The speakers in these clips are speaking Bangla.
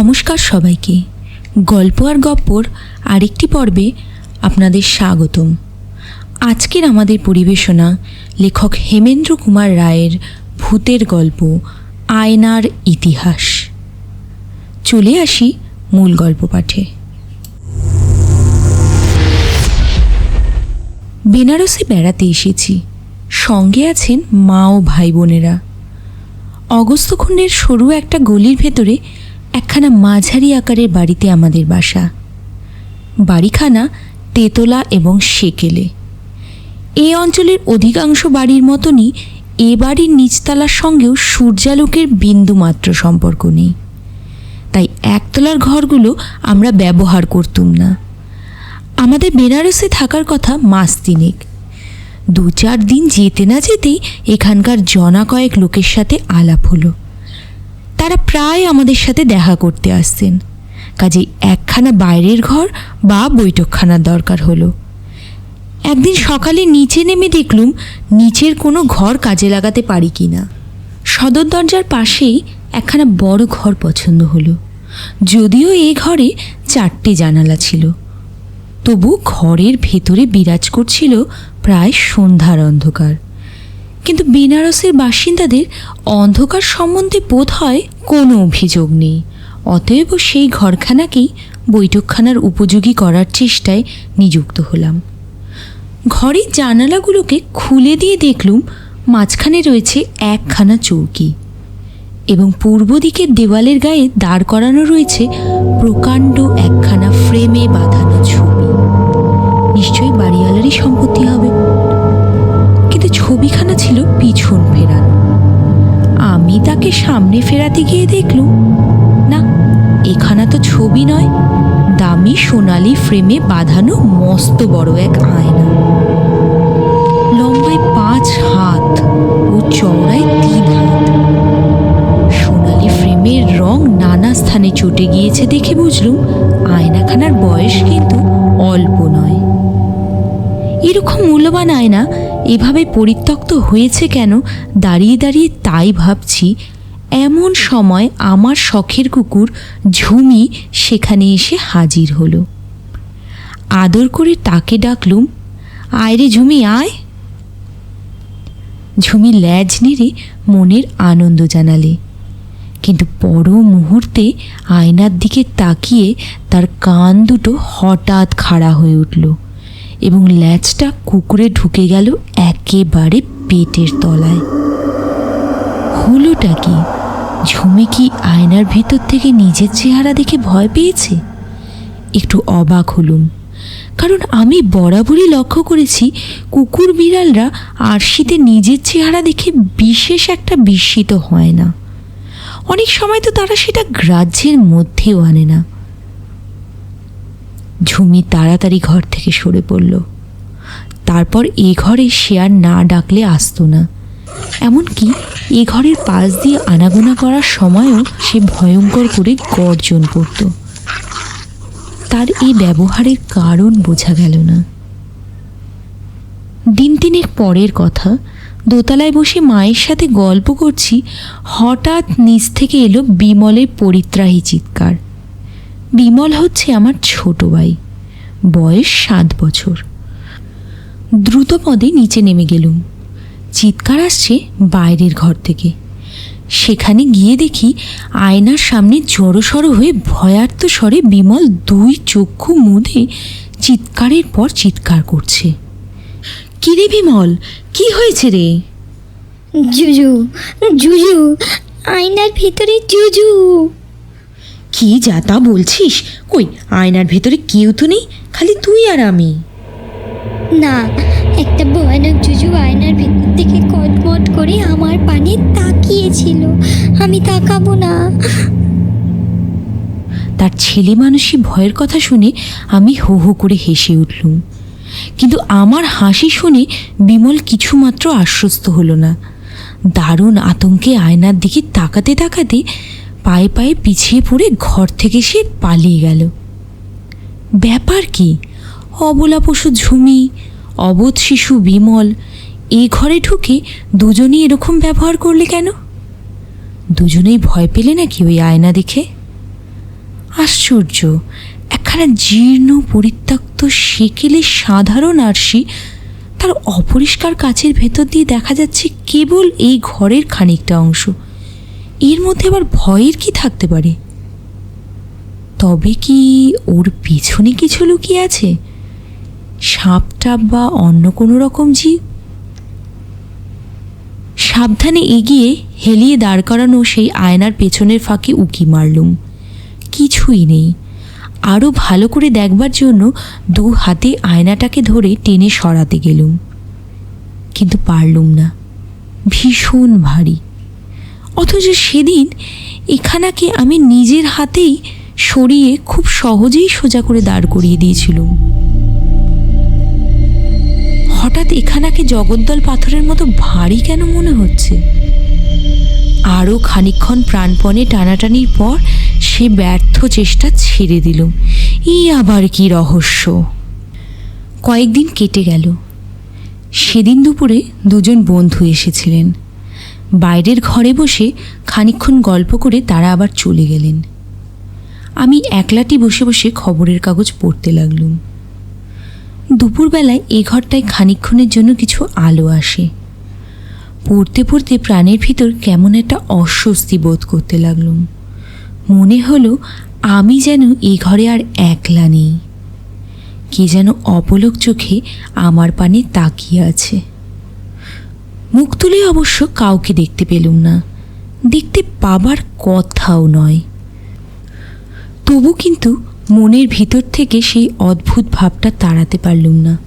নমস্কার সবাইকে। গল্প আর গপ্পর আরেকটি পর্বে আপনাদের স্বাগতম। আজকের আমাদের পরিবেশনা লেখক হেমেন্দ্র কুমার রায়ের ভূতের গল্প, আয়নার ইতিহাস। চলে আসি মূল গল্প পাঠে। বেনারসে বেড়াতে এসেছি। সঙ্গে আছেন মা ও ভাই বোনেরা। অগস্ত্যখণ্ডের সরু একটা গলির ভেতরে একখানা মাঝারি আকারের বাড়িতে আমাদের বাসা। বাড়িখানা তেতলা এবং সেকেলে। এ অঞ্চলের অধিকাংশ বাড়ির মতনই এ বাড়ির নিচতলার সঙ্গেও সূর্যালোকের বিন্দুমাত্র সম্পর্ক নেই। তাই একতলার ঘরগুলো আমরা ব্যবহার করতুম না। আমাদের বেনারসে থাকার কথা মাস তিনেক। দু চার দিন যেতে না যেতেই এখানকার জনা কয়েক লোকের সাথে আলাপ হলো। তারা প্রায় আমাদের সাথে দেখা করতে আসতেন কাজেই একখানা বাইরের ঘর বা বৈঠকখানার দরকার হলো। একদিন সকালে নিচে নেমে দেখলুম নিচের কোনো ঘর কাজে লাগাতে পারি কি না সদর দরজার পাশেই একখানা বড় ঘর পছন্দ হলো। যদিও এ ঘরে চারটে জানালা ছিল। তবু ঘরের ভেতরে বিরাজ করছিল প্রায় সন্ধ্যার অন্ধকার। কিন্তু বেনারসের বাসিন্দাদের অন্ধকার সম্বন্ধে বোধ হয় কোনো অভিযোগ নেই। অতএব সেই ঘরখানাকেই বৈঠকখানার উপযোগী করার চেষ্টায় নিযুক্ত হলাম। ঘরের জানালাগুলোকে খুলে দিয়ে দেখলুম মাঝখানে রয়েছে একখানা চৌকি এবং পূর্ব দিকের দেওয়ালের গায়ে দাঁড় করানো রয়েছে প্রকাণ্ড একখানা ফ্রেমে বাঁধানো ছবি। নিশ্চয়ই বাড়িওয়ালারই সম্পত্তি হবে। তাকে সামনে ফেরাতে গিয়ে দেখলুম, না, এখানা তো ছবি নয়, দামি সোনালি ফ্রেমে বাঁধানো মস্ত বড় এক আয়না। লম্বায় পাঁচ হাত ও চওড়ায় তিন হাত। সোনালি ফ্রেমের রং নানা স্থানে চটে গিয়েছে দেখে বুঝলুম, আয়নাখানার বয়স কিন্তু অল্প নয়। এরকম মূল্যবান আয়না এভাবে পরিত্যক্ত হয়েছে কেন, দাঁড়িয়ে দাঁড়িয়ে তাই ভাবছি এমন সময় আমার শখের কুকুর ঝুমি সেখানে এসে হাজির হলো। আদর করে তাকে ডাকলুম, আয় রে ঝুমি, আয়। ঝুমি ল্যাজ নেড়ে মনের আনন্দ জানালে। কিন্তু পর মুহূর্তে আয়নার দিকে তাকিয়ে তার কান দুটো হঠাৎ খাড়া হয়ে উঠল এবং ল্যাজটা কুকুরে ঢুকে গেল একেবারে পেটের তলায়। হলোটা কি? ঝুমি কি আয়নার ভিতর থেকে নিজের চেহারা দেখে ভয় পেয়েছে? একটু অবাক হলুম। কারণ আমি বরাবরই লক্ষ্য করেছি, কুকুর বিড়ালরা আরশিতে নিজের চেহারা দেখে বিশেষ একটা বিস্মিত হয় না। অনেক সময় তো তারা সেটা গ্রাহ্যের মধ্যেও আনে না। ঝুমি তাড়াতাড়ি ঘর থেকে সরে পড়ল। তারপর এ ঘরে সে আর না ডাকলে আসতো না। এমনকি এ ঘরের পাশ দিয়ে আনাগোনা করার সময়ও সে ভয়ঙ্কর করে গর্জন করত। তার এই ব্যবহারের কারণ বোঝা গেল না। দিন তিনেক পরের কথা, দোতলায় বসে মায়ের সাথে গল্প করছি, হঠাৎ নিচ থেকে এলো বিমলের পরিত্রাহী চিৎকার। বিমল হচ্ছে আমার ছোট ভাই, বয়স সাত বছর। দ্রুত পদে নিচে নেমে গেলুম। চিৎকার আসছে বাইরের ঘর থেকে। সেখানে গিয়ে দেখি আয়নার সামনে জড়সড় হয়ে ভয়ার্ত স্বরে বিমল দুই চক্ষু মুদে চিৎকারের পর চিৎকার করছে। কিরে বিমল? কি হয়েছে রে? জুজু জুজু আয়নার ভিতরে জুজু। কি যা তা বলছিস? কই আয়নার ভেতরে কেউ তো নেই? খালি তুই আর আমি। না, একটা ভয়ানক জুজু আয়নার ভিতর থেকে কটমট করে আমার পানে তাকিয়েছিল। আমি তাকাবো না। তার ছেলে মানুষই ভয়ের কথা শুনে আমি হো হো করে হেসে উঠলুম। কিন্তু আমার হাসি শুনে বিমল কিছুমাত্র আশ্বস্ত হলো না। দারুণ আতঙ্কে আয়নার দিকে তাকাতে তাকাতে পায়ে পায়ে পিছিয়ে পড়ে ঘর থেকে সে পালিয়ে গেল। ব্যাপার কি? অবলা পশু ঝুমি, অবোধ শিশু বিমল এই ঘরে ঢুকে দুজনেই এরকম ব্যবহার করলে কেন? দুজনেই ভয় পেলে নাকি ওই আয়না দেখে? আশ্চর্য, একখানা জীর্ণ, পরিত্যক্ত, সেকেলে সাধারণ আরশি তার অপরিষ্কার কাচের ভেতর দিয়ে দেখা যাচ্ছে কেবল এই ঘরের খানিকটা অংশ। এর মধ্যে আবার ভয়ের কি থাকতে পারে? তবে কি ওর পিছনে কিছু লুকিয়ে আছে? সাপ টাপ বা অন্য কোনো রকম জীব? সাবধানে এগিয়ে হেলিয়ে দাঁড় করানো সেই আয়নার পেছনের ফাঁকে উকি মারলুম। কিছুই নেই। আরও ভালো করে দেখবার জন্য দু হাতে আয়নাটাকে ধরে টেনে সরাতে গেলুম। কিন্তু পারলুম না। ভীষণ ভারী। অথচ সেদিন এখানাকে আমি নিজের হাতেই সরিয়ে খুব সহজেই সোজা করে দাঁড় করিয়ে দিয়েছিলুম। হঠাৎ এখানাকে জগদ্দল পাথরের মতো ভারী কেন মনে হচ্ছে? আরও খানিকক্ষণ প্রাণপণে টানাটানির পর সে ব্যর্থ চেষ্টা ছেড়ে দিল। এই আবার কি রহস্য? কয়েকদিন কেটে গেল। সেদিন দুপুরে দুজন বন্ধু এসেছিলেন। বাইরের ঘরে বসে খানিকক্ষণ গল্প করে তারা আবার চলে গেলেন। আমি একলাটি বসে বসে খবরের কাগজ পড়তে লাগলুম। দুপুরবেলায় এ ঘরটায় খানিকক্ষণের জন্য কিছু আলো আসে। পড়তে পড়তে প্রাণের ভিতর কেমন একটা অস্বস্তি বোধ করতে লাগলুম। মনে হলো আমি যেন এ ঘরে আর একলা নেই। কে যেন অপলক চোখে আমার পানে তাকিয়ে আছে। মুখ তুলে অবশ্য কাউকে দেখতে পেলুম না। দেখতে পাবার কথাও নয়। তবু কিন্তু মনের ভিতর থেকে সেই অদ্ভুত ভাবটা তাড়াতে পারলুম না।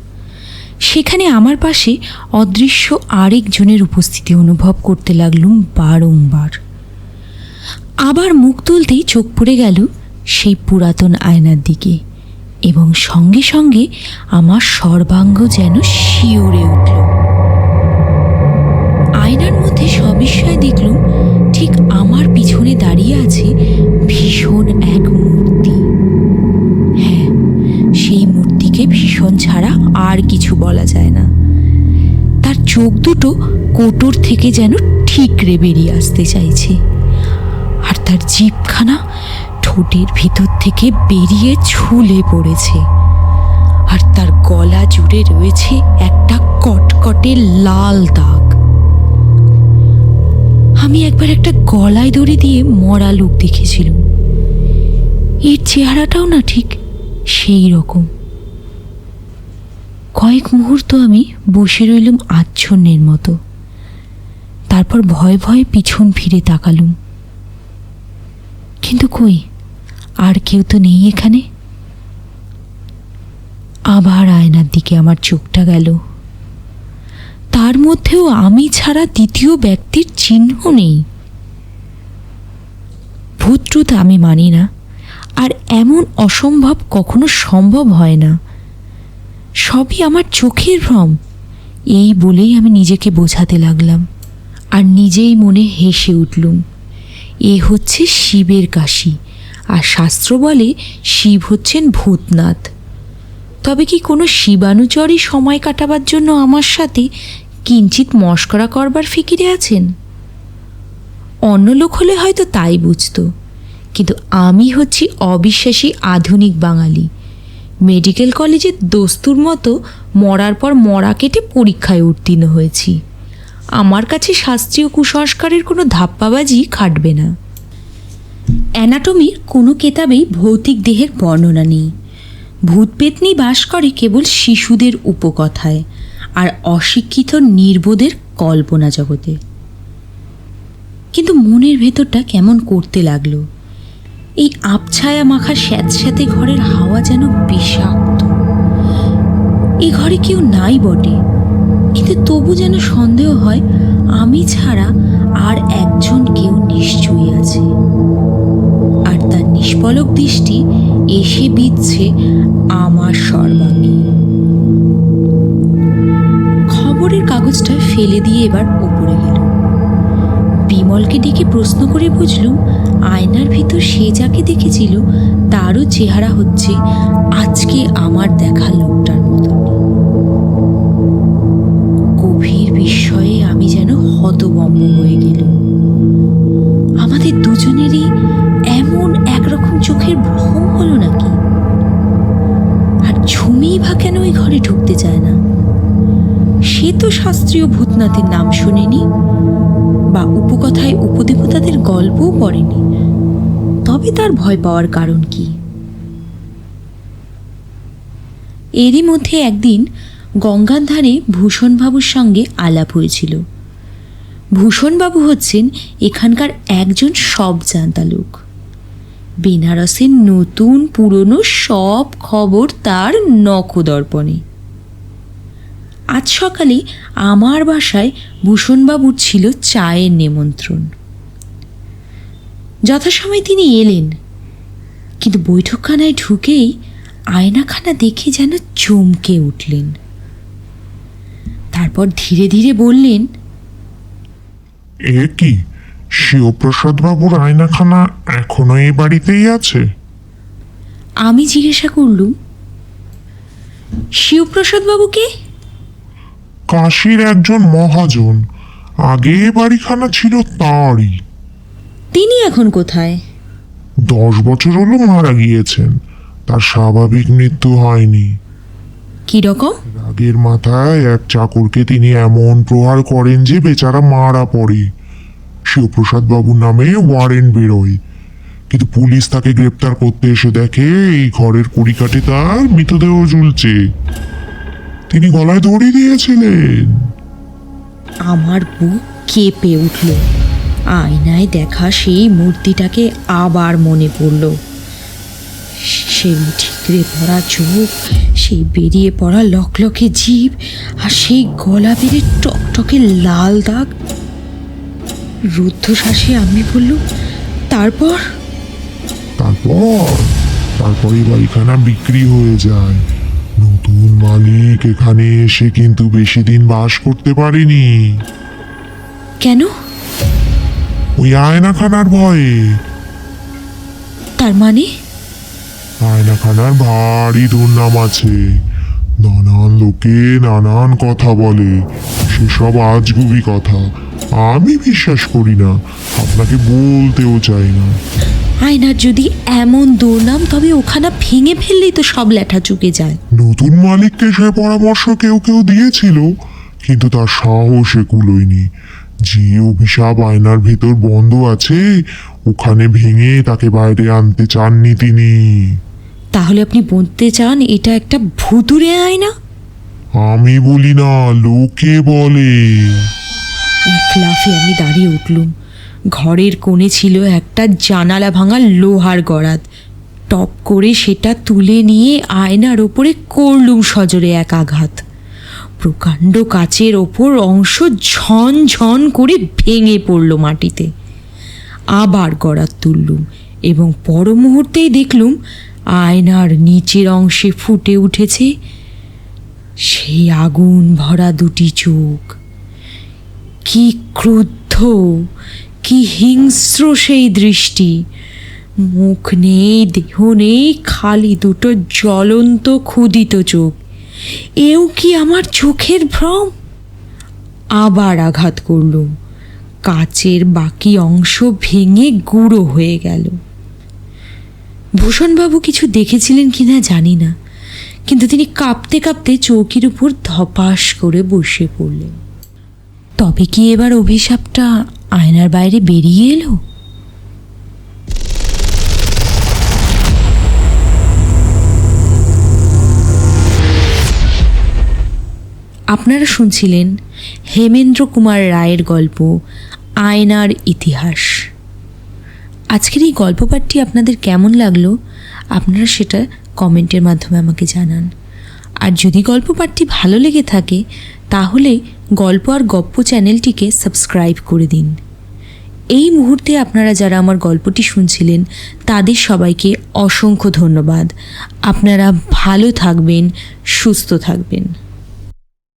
সেখানে আমার পাশে অদৃশ্য আরেকজনের উপস্থিতি অনুভব করতে লাগলুম বারংবার। আবার মুখ তুলতেই চোখ পড়ে গেল সেই পুরাতন আয়নার দিকে এবং সঙ্গে সঙ্গে আমার সর্বাঙ্গ যেন শিওরে উঠল। আয়নার মধ্যে সবিস্ময় দেখলুম ঠিক আমার পিছনে দাঁড়িয়ে আছে ভীষণ এক মূর্তি। মূর্তিকে ছাড়া আর কিছু বলা যায় না। তার চোখ দুটো কোটর থেকে যেন ঠিকরে বেরিয়ে আসতে চাইছে। আর তার জিভখানা ঠোঁটের ভিতর থেকে বেরিয়ে ঝুলে পড়েছে। আর তার গলা জুড়ে রয়েছে একটা কটকটে লাল দাগ। আমি একবার একটা গলায় দড়ি দিয়ে মরা লোক দেখেছিলাম। এর চেহারাটাও না ঠিক সেই রকম। কয়েক মুহূর্ত আমি বসে রইলুম আচ্ছন্নের মতো। তারপর ভয়ে ভয়ে পিছন ফিরে তাকালুম। কিন্তু কই? আর কেউ তো নেই এখানে। আবার আয়নার দিকে আমার চোখটা গেল। তার মধ্যেও আমি ছাড়া দ্বিতীয় ব্যক্তির চিহ্ন নেই। ভূত্রুত আমি মানি না, আর এমন অসম্ভব কখনো সম্ভব হয় না। সবই আমার চোখের ভ্রম। এই বলেই আমি নিজেকে বোঝাতে লাগলাম আর নিজেই মনে হেসে উঠলুম। এ হচ্ছে শিবের কাশি আর শাস্ত্র বলে শিব হচ্ছেন ভূতনাথ। তবে কি কোনো শিবানুচরই সময় কাটাবার জন্য আমার সাথে কিঞ্চিত মস্করা করবার ফিকিরে আছেন? অন্য লোক হলে হয়তো তাই বুঝত, কিন্তু আমি হচ্ছি অবিশ্বাসী আধুনিক বাঙালি। মেডিকেল কলেজে দস্তুর মতো মরার পর মরা কেটে পরীক্ষায় উত্তীর্ণ হয়েছি। আমার কাছে শাস্ত্রীয় কুসংস্কারের কোনো ধাপ্পাবাজি খাটবে না। অ্যানাটমির কোনো কেতাবেই ভৌতিক দেহের বর্ণনা নেই। ভূতপেতনি বাস করে কেবল শিশুদের উপকথায় আর অশিক্ষিত নির্বোধের কল্পনা জগতে। কিন্তু মনের ভেতরটা কেমন করতে লাগল? এই আবছায়া মাখা স্যাঁতস্যাঁতে ঘরের হাওয়া যেন বিষাক্ত। এই ঘরে কেউ নাই বটে, কিন্তু তবু যেন সন্দেহ হয়, আমি ছাড়া আর একজন কেউ নিশ্চয়ই আছে। আর তার নিষ্পলক দৃষ্টি এসে বিচ্ছে আমার সর্বাঙ্গে। খবরের কাগজটা ফেলে দিয়ে এবার ওপরে গেল। বিমলকে ডেকে প্রশ্ন করে বুঝলুম আয়নার ভিতর সে যাকে দেখেছিল তারও চেহারা হচ্ছে আজকে আমার দেখা লোকটার মতন গভীর বিস্ময়ে আমি যেন হতবম্ব হয়ে গেল আমাদের দুজনেরই এমন একরকম চোখের ভ্রম হলো নাকি? আর ঝুমি বা কেন ওই ঘরে ঢুকতে চায় না? সে তো শাস্ত্রীয় ভূতনাথের নাম শোনেনি। বা উপকথায় উপদেবতাদের গল্পও পড়েনি। তবে তার ভয় পাওয়ার কারণ কি? এরই মধ্যে একদিন গঙ্গার ধারে ভূষণবাবুর সঙ্গে আলাপ হয়েছিল। ভূষণবাবু হচ্ছেন এখানকার একজন সব জানতা লোক। বেনারসের নতুন পুরনো সব খবর তার নখদর্পণে। আজ সকালে আমার বাসায় ভূষণবাবুর ছিল চায়ের নিমন্ত্রণ। যথাসময়ে তিনি এলেন কিন্তু বৈঠকখানায় ঢুকেই আয়নাখানা দেখে যেন চমকে উঠলেন। তারপর ধীরে ধীরে বললেন এ কি? শিবপ্রসাদ বাবুর আয়নাখানা এখনও এই বাড়িতেই আছে? আমি জিজ্ঞাসা করলুম শিবপ্রসাদ বাবুকে কাশীর একজন মহাজন। আগে বাড়িখানা ছিল তাঁরই। তিনি এখন কোথায়? দশ বছর হলো মারা গিয়েছেন। তার স্বাভাবিক মৃত্যু হয়নি। কীরকম রাগের মাথায় এক চাকরকে তিনি এমন প্রহার করেন যে বেচারা মারা পড়ে। শিবপ্রসাদ বাবুর নামে ওয়ারেন্ট বেরোয়। কিন্তু পুলিশ তাকে গ্রেপ্তার করতে এসে দেখে এই ঘরের কড়িকাঠে তার মৃতদেহ ঝুলছে। তিনি গলায় দড়ি দিয়েছিলেন। আমার বুক কেঁপে উঠল। আয়নায় দেখা সেই মূর্তিটাকে আবার মনে পড়ল। সেই ঠিকরে পড়া চোখ সেই বেরিয়ে পড়া লকলকে জীব আর সেই গলা বেড়ে টকটকে লাল দাগ। রুদ্ধশ্বাসে আমি বলল তারপর? তারপর? তারপর বাড়িখানা বিক্রি হয়ে যায়। মালিক এখানে এসে কিন্তু বেশি দিন বাস করতে পারেনি। কেন? ওই আয়নাখানার ভয়ে। তার মানে? আয়নাখানার ভারী দুর্নাম আছে। নানান লোকে নানান কথা বলে। সেসব আজগুবি কথা। আমি বিশ্বাস করি না। আপনাকে বলতেও চাই না। আয়নার যদি এমন দুর্নাম তবে ওখানা ভেঙে ফেললেই তো সব ল্যাঠা চুকে যায়। নতুন মালিককে সে পরামর্শ কেউ কেউ দিয়েছিল কিন্তু তার সাহসে কুলোয়নি যে অভিশাপ আয়নার ভেতর বন্ধ আছে ওখানে ভেঙে তাকে বাইরে আনতে চাননি তিনি। তাহলে আপনি বলতে চান এটা একটা ভুতুরে আয়না? আমি বলি না লোকে বলে। এক লাফে আমি দাঁড়িয়ে উঠলুম। ঘরের কোণে ছিল একটা জানালা ভাঙা লোহার গড়াত টপ করে সেটা তুলে নিয়ে আয়নার ওপরে করলুম সজোরে এক আঘাত। প্রকাণ্ড কাচের ওপর অংশ ঝন ঝন করে ভেঙে পড়ল মাটিতে। আবার গড়াত তুললুম এবং পর মুহূর্তেই দেখলুম আয়নার নিচের অংশে ফুটে উঠেছে সেই আগুন ভরা দুটি চোখ। কি ক্রুদ্ধ কি হিংস্র সেই দৃষ্টি। মুখ নেই, দেহ নেই, খালি দুটো জ্বলন্ত ক্ষুদিত চোখ। এও কি আমার চোখের ভ্রম? আবার আঘাত করলুম। কাচের বাকি অংশ ভেঙে গুঁড়ো হয়ে গেল। ভূষণবাবু কিছু দেখেছিলেন কিনা জানি না, কিন্তু তিনি কাঁপতে কাঁপতে চৌকির উপর ধপাস করে বসে পড়লেন। তবে কি এবার অভিশাপটা আয়নার বাইরে বেরিয়ে এলো। আপনারা শুনছিলেন হেমেন্দ্র কুমার রায়ের গল্প, আয়নার ইতিহাস। আজকের এই গল্প পাঠটি আপনাদের কেমন লাগল, আপনারা সেটা কমেন্টের মাধ্যমে আমাকে জানান। আর যদি গল্প পাঠটি ভালো লেগে থাকে তাহলে গল্প আর গপ্প চ্যানেলটিকে সাবস্ক্রাইব করে দিন। এই মুহূর্তে আপনারা যারা আমার গল্পটি শুনছিলেন, তাদের সবাইকে অসংখ্য ধন্যবাদ। আপনারা ভালো থাকবেন, সুস্থ থাকবেন।